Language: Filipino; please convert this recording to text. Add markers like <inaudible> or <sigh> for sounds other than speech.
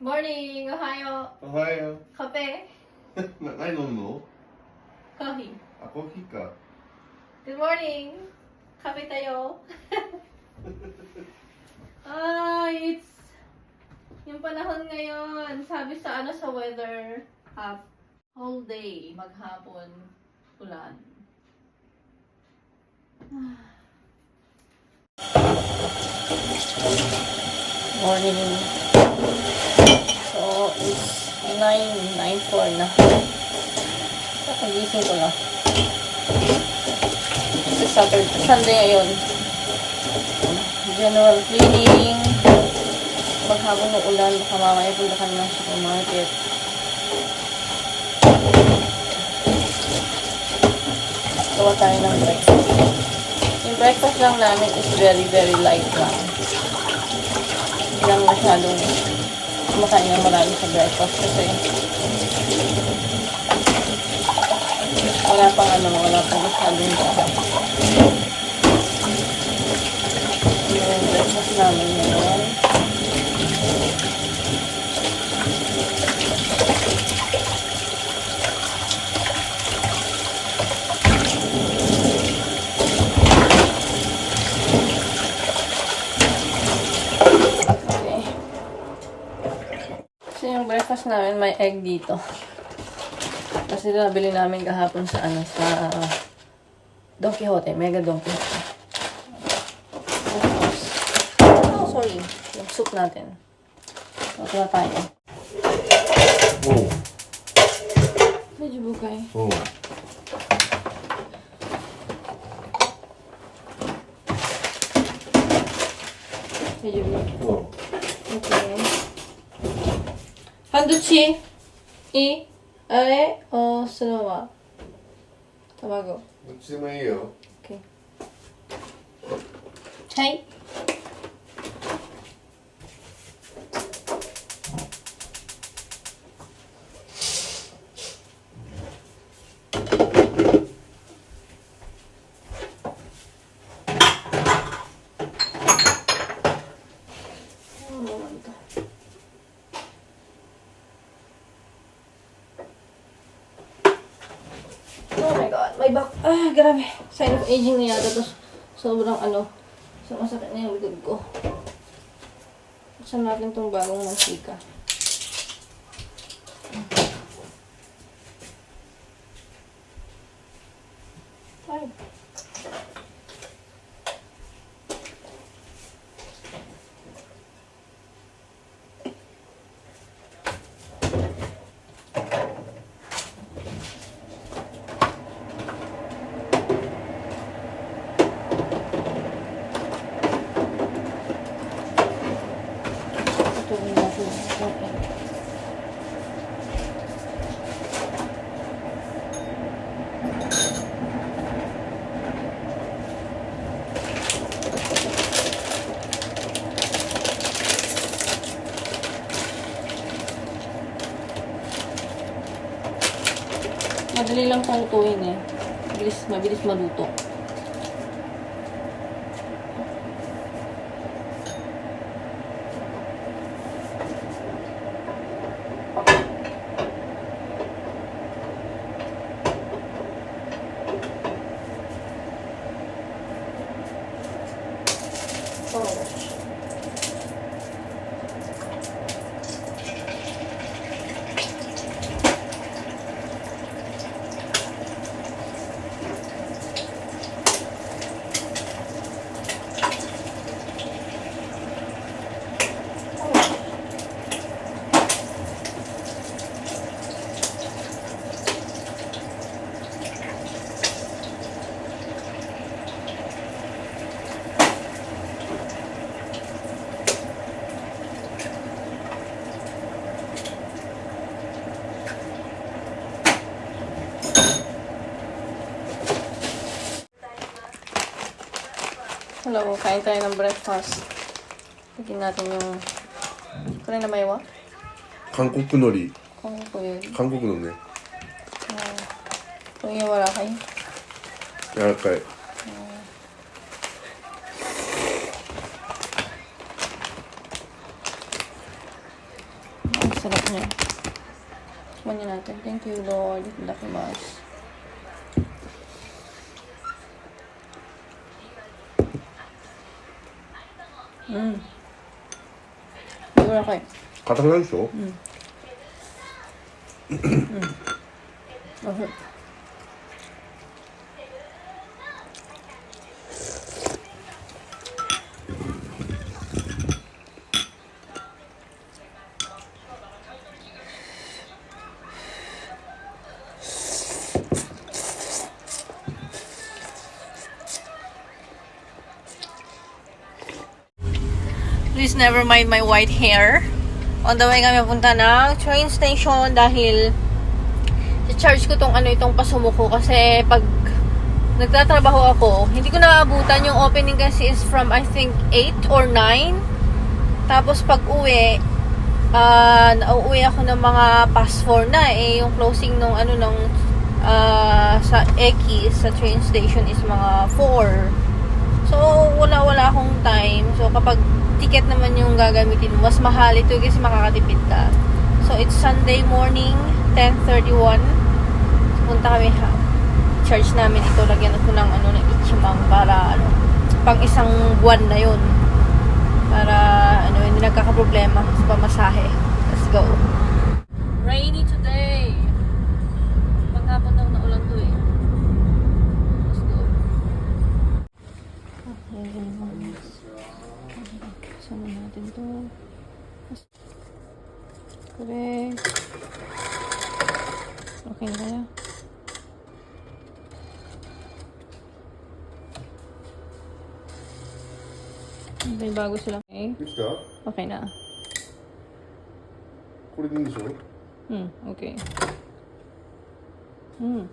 Morning! Ohio! Ohio! Kape! I don't know. A coffee ka. Good morning! Kape tayo! <laughs> Ay, it's yung panahon ngayon. Sabi sa ano sa weather half whole day maghapon ulan. Morning. So, it's 9, 9.4 na. Pakagising ko na. It's Saturday, Sunday ngayon. General cleaning. Maghapon ng ulan, baka mamaya punta ka ng supermarket. Gawa tayo ng breakfast. Yung breakfast lang namin is very, very light lang hindi lang masyadong kumakain ng marami sa breakfast kasi wala pang ano, wala pang masyadong yung breakfast namin ngayon? Okay. So yung breakfast namin may egg dito. Kasi ito nabili namin kahapon sa ano, sa uh, Don Quixote, Mega Don Quixote. Oh, sorry. Yung soup natin. Ito na tayo. Oh. Medyo bukay. Oo. Oh. 반도치 이 아래 어 스노와. 타마고 묻지 마요? 오케이. 차이? Grabe. Sign of aging na yata. Tapos, sobrang ano, sumasakit na yung likod ko. Buksan natin tong bagong mantika. Ay. Patuloy natin. Okay. Madali lang pang lutuin eh. Mabilis, mabilis maluto. Hello, kain tayo ng breakfast. Lagyan natin yung... Ito rin na may wa? 韓国海苔。 Kung po yun. 韓国のね。 Kung yung wala kayo. 柔らかい。 Ano Sarap niya. Tikman niya natin. Thank you, Lord. うん。柔らかい。硬くないでしょ？うん、うん、Please never mind my white hair. On the way kami punta ng train station dahil charge ko tong ano itong pasumuko kasi pag nagtatrabaho ako, hindi ko naabutan yung opening kasi is from I think 8 or 9. Tapos pag uwi, ah nauuwi ako ng mga past 4 na eh yung closing nung ano nung ah, sa Eki sa train station is mga 4. So wala wala akong time. So kapag ticket naman yung gagamitin mas mahal ito kasi makakatipid ka. So it's Sunday morning, 10:31 punta kami ha. Charge namin ito, lagyan ko ng ano ng ichimang para ano, pang isang buwan na yun. Para ano, hindi nagkakaproblema sa pamasahe. Let's go. Rainy natin to. Correct. Okay na kaya? May bago sila. Okay? できた Okay na. これでいいんでしょ Hmm, okay. Hmm.